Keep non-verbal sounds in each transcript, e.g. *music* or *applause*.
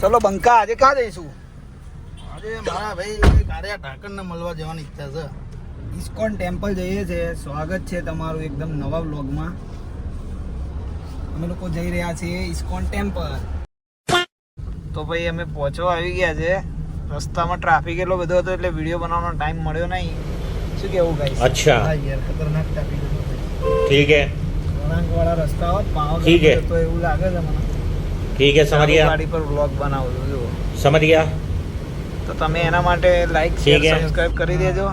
ચલો બંકા આજે ક્યાં જઈશું? આજે મારા ભાઈ તારે ઢાકણને મળવા જવાની ઈચ્છા છે. ઇસ્કોન ટેમ્પલ જઈએ છે. સ્વાગત છે તમારું એકદમ નવા બ્લોગમાં અમે લોકો જઈ રહ્યા છીએ ઇસ્કોન ટેમ્પલ. તો ભાઈ અમે પહોંચવા આવી ગયા છે. રસ્તામાં ટ્રાફિક એટલો બધો હતો એટલે વીડિયો બનાવવાનો ટાઈમ મળ્યો નહીં. શું કેવું ગાઈસ અચ્છા. ખતરનાક ટ્રાફિક ઠીક હે. વળાંક વાળા રસ્તાઓ પાવ ઠીક હે. તો એવું લાગે છે મને. ઠીક છે સમજ ગયા ગાડી પર વ્લોગ બનાવું છું જુઓ. સમજ ગયા તો તમે એના માટે લાઈક શેર સબસ્ક્રાઇબ કરી દેજો.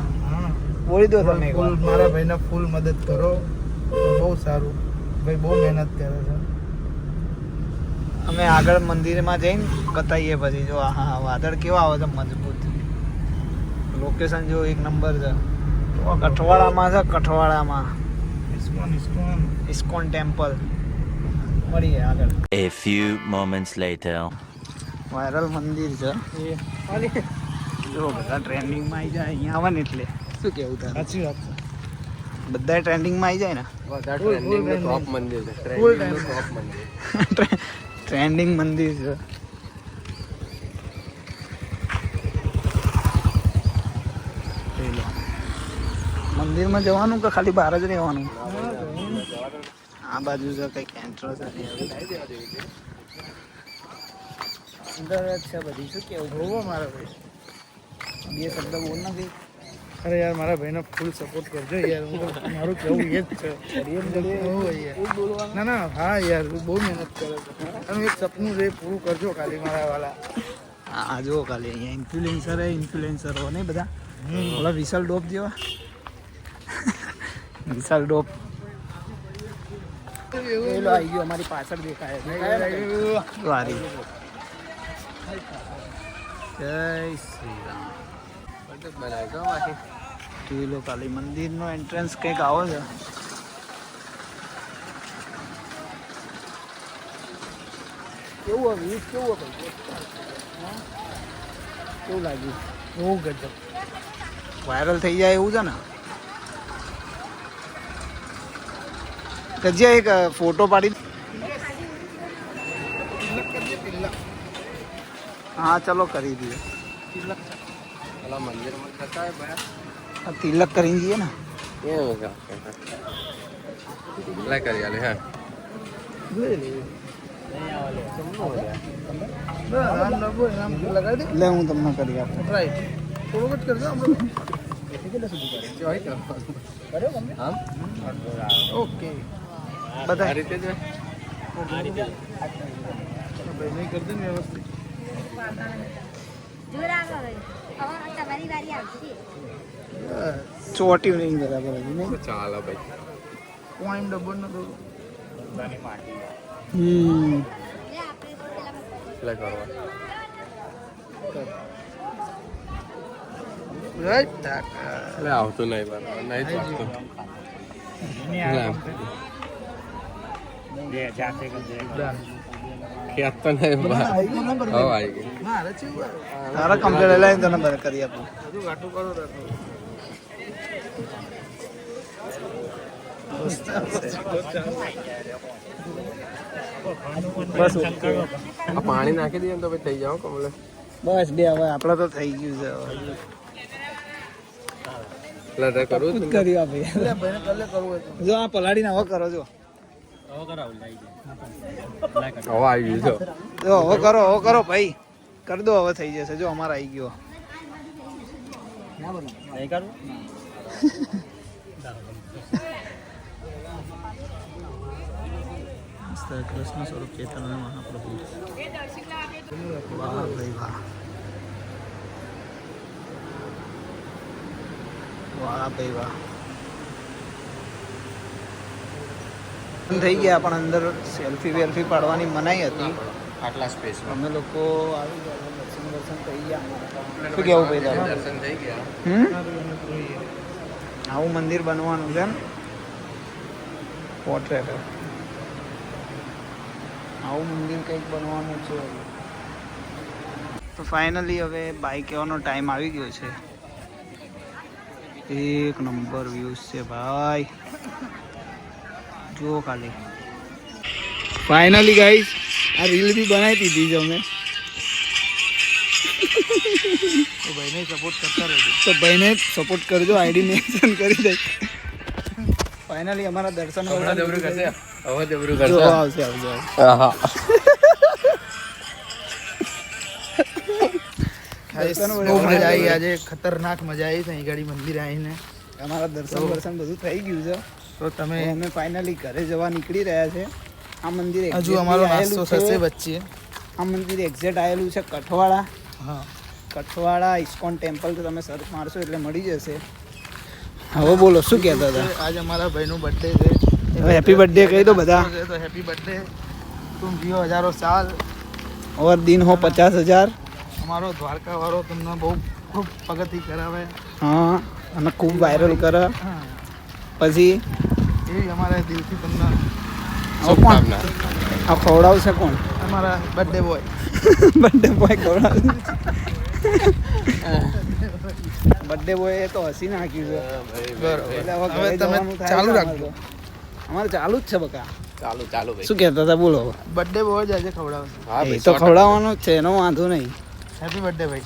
બોલી દો તમે મારા ભાઈને ફૂલ મદદ કરો. બહુ સારું. ભાઈ બહુ મહેનત કરે છે. અમે આગળ મંદિરમાં જઈને કતાઈએ પછી. જો હા હા વાદળ કેવા આવે છે મજબૂત. લોકેશન જો એક નંબર છે. કઠવાડામાં છે કઠવાડામાં. ISKCON ISKCON. ISKCON temple. મળીએ આગળ. A few moments later. Viral મંદિર છે. જો બધા ટ્રેન્ડિંગમાં આવી જાય અહીંયા આવે ને એટલે. શું કેવું તારે? સાચી વાત છે. બધા ટ્રેન્ડિંગમાં આવી જાય ને? ફૂલ ટાઈમ ટ્રેન્ડિંગ મંદિર છે. *laughs* મંદિર. છે. મંદિરમાં જવાનું કે ખાલી બહાર જ રહેવાનું? આ બાજુ છે કંઈક છે અંદર જ છે બધી. શું કેવું જોવો મારા ભાઈ. બે શબ્દ બોલ નથી અરે યાર મારા ભાઈને ફૂલ સપોર્ટ કરજો યાર. હું મારું કેવું એ જ છે. ના ના હા યાર બહુ મહેનત કરે છે. અને એક સપનું છે પૂરું કરજો ખાલી મારા વાલા. આ જો ખાલી અહીંયા ઇન્ફ્લુએન્સર હે ઇન્ફ્લુએન્સરો નહીં બધા? ઓલા વિશાલ ડોપ જેવા? વિશાલ ડોપ. પેલો આવી ગયો અમારી પાછળ દેખાય. વારી. જય શ્રી રામ. જોઈ લો મંદિરનો એન્ટ્રન્સ કંઈક આવો છે. કેવું હવે કેવું હવે કેવું લાગ્યું? બહુ ગજબ. વાયરલ થઈ જાય એવું છે ને? કજિયા એક અ, ફોટો પાડી હા ચલો કરી દઈએ આ તિલક કરીને જઈએ ને રામ નભો રામ લગાડી એટલે હું તમને આ થોડુંક જ આ રીતે બધા ભાઈ નહીં કરજો ને વ્યવસ્થિત. ચોટ્યું નહીં બરાબર હજી નહીં? પોઈન્ટ ડબલ ન દો હમ. લે રાઈટ આવતું નહીં બરાબર. નહીં ખેત તો નહીં બહાર. આવી ગઈ તારા કમ્પ્લેટ લઈને તને બધા કરી આપું. હજુ ઘાટું કરો રાખો બસ આ પાણી નાખી દઈએ ને તો ભાઈ થઈ જાવ કમલે. બસ બે હવે આપણે તો થઈ ગયું છે હવે. કરવું કરી આપે કરવું જો આ પલાડીને હવે કરો જો. હવે આવી ગયું જો, હવે કરો હવે કરો ભાઈ. કરી દો, હવે થઈ જશે. જો, અમારે આવી ગયો. કૃષ્ણ સ્વરૂપ ચેતન મહાપ્રભુ. વાહ, ભાઈ, વાહ. વાહ, ભાઈ, વાહ. થઈ ગયા પણ અંદર સેલ્ફી વેલ્ફી પાડવાની મનાઈ હતી. આટલા સ્પેસ અમે લોકો આવી ગયા દર્શન દર્શન થઈ ગયા. શું કેવું ભાઈ તારું? દર્શન થઈ ગયા. આવું મંદિર બનવાનું છે ને? પોર્ટ્રેટ આવું મંદિર કંઈક બનવાનું છે. તો ફાઇનલી હવે બાઇક એવાનો ટાઈમ આવી ગયો છે. એક નંબર વ્યૂઝ છે ભાઈ. જુઓ ખાલી. ફાઇનલી ગાઈસ આ રીલ બી બનાવી દીધી છે અમે. તો ભાઈને સપોર્ટ કરતા રહેજો. તો ભાઈને સપોર્ટ કરજો આઈડી મેન્શન કરી દે. ફાઇનલી અમારા દર્શન હવે જબરું કરશે. હવે જબરું કરશે. આવશે આવશે. આહા. બહુ મજા આવી. આજે ખતરનાક મજા આવી અહીં ગાડી મંદિર આવીને. અમારા દર્શન દર્શન બધું થઈ ગયું છે. તો તમે અમે ફાઇનલી ઘરે જવા નીકળી રહ્યા છે. આ મંદિર હજુ અમારો નાસ્તો થશે વચ્ચે. આ મંદિર એક્ઝેક્ટ આવેલું છે કઠવાડા. હા. કઠવાડા ઇસ્કોન ટેમ્પલ તો તમે સર્ચ મારશો એટલે મળી જશે. હવે બોલો શું કહેતા હતા? આજ અમારા ભાઈનો બર્થડે છે. હેપી બર્થડે કહી દો બધા. તો હેપી બર્થડે તું જીઓ હજારો સાલ. ઓર દિન હો પચાસ હજાર. અમારો દ્વારકા વાળો તમને બહુ ખૂબ પ્રગતિ કરાવે. હા અને ખૂબ વાયરલ કરે. પછી એવી અમારા દિલથી તમને આ ખવડાવશે કોણ? અમારા બર્થડે બોય બર્થડે બોય ખવડાવશે બર્થડે બોય તો હસી નાખ્યું છે. બરોબર. એટલે હવે તમે ચાલુ રાખજો. અમારે ચાલુ જ છે બકા. ચાલુ ચાલુ શું કહેતા હતા બોલો બર્થડે બોય જ આજે ખવડાવશે હા એ તો ખવડાવવાનું જ છે એનો વાંધો નહીં. હેપી બર્થડે ભાઈ.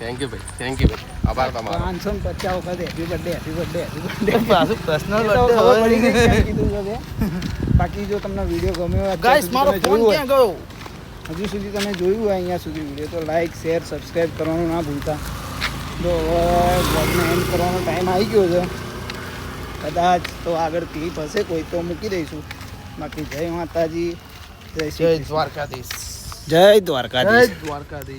થેન્ક યુ ભાઈ. થેન્ક યુ ભાઈ. આભાર તમારો પાંચસો ને પચાસ વખત happy birthday happy birthday happy birthday પાછું પર્સનલ બર્થડે કીધું છે બાકી જો તમને વીડિયો ગમ્યો હોય ગાઈસ મારો ફોન ક્યાં ગયો? હજુ સુધી તમે જોયું હોય અહીંયા સુધી વીડિયો તો લાઈક શેર સબસ્ક્રાઈબ કરવાનું ના ભૂલતા. તો હવે બ્લોગને એન્ડ કરવાનો ટાઈમ આવી ગયો છે. કદાચ તો આગળ ક્લિપ હશે કોઈ તો મૂકી દઈશું. બાકી જય માતાજી જય જય શ્રી દ્વારકાધીશ. જય દ્વારકાધીશ. જય દ્વારકાધીશ.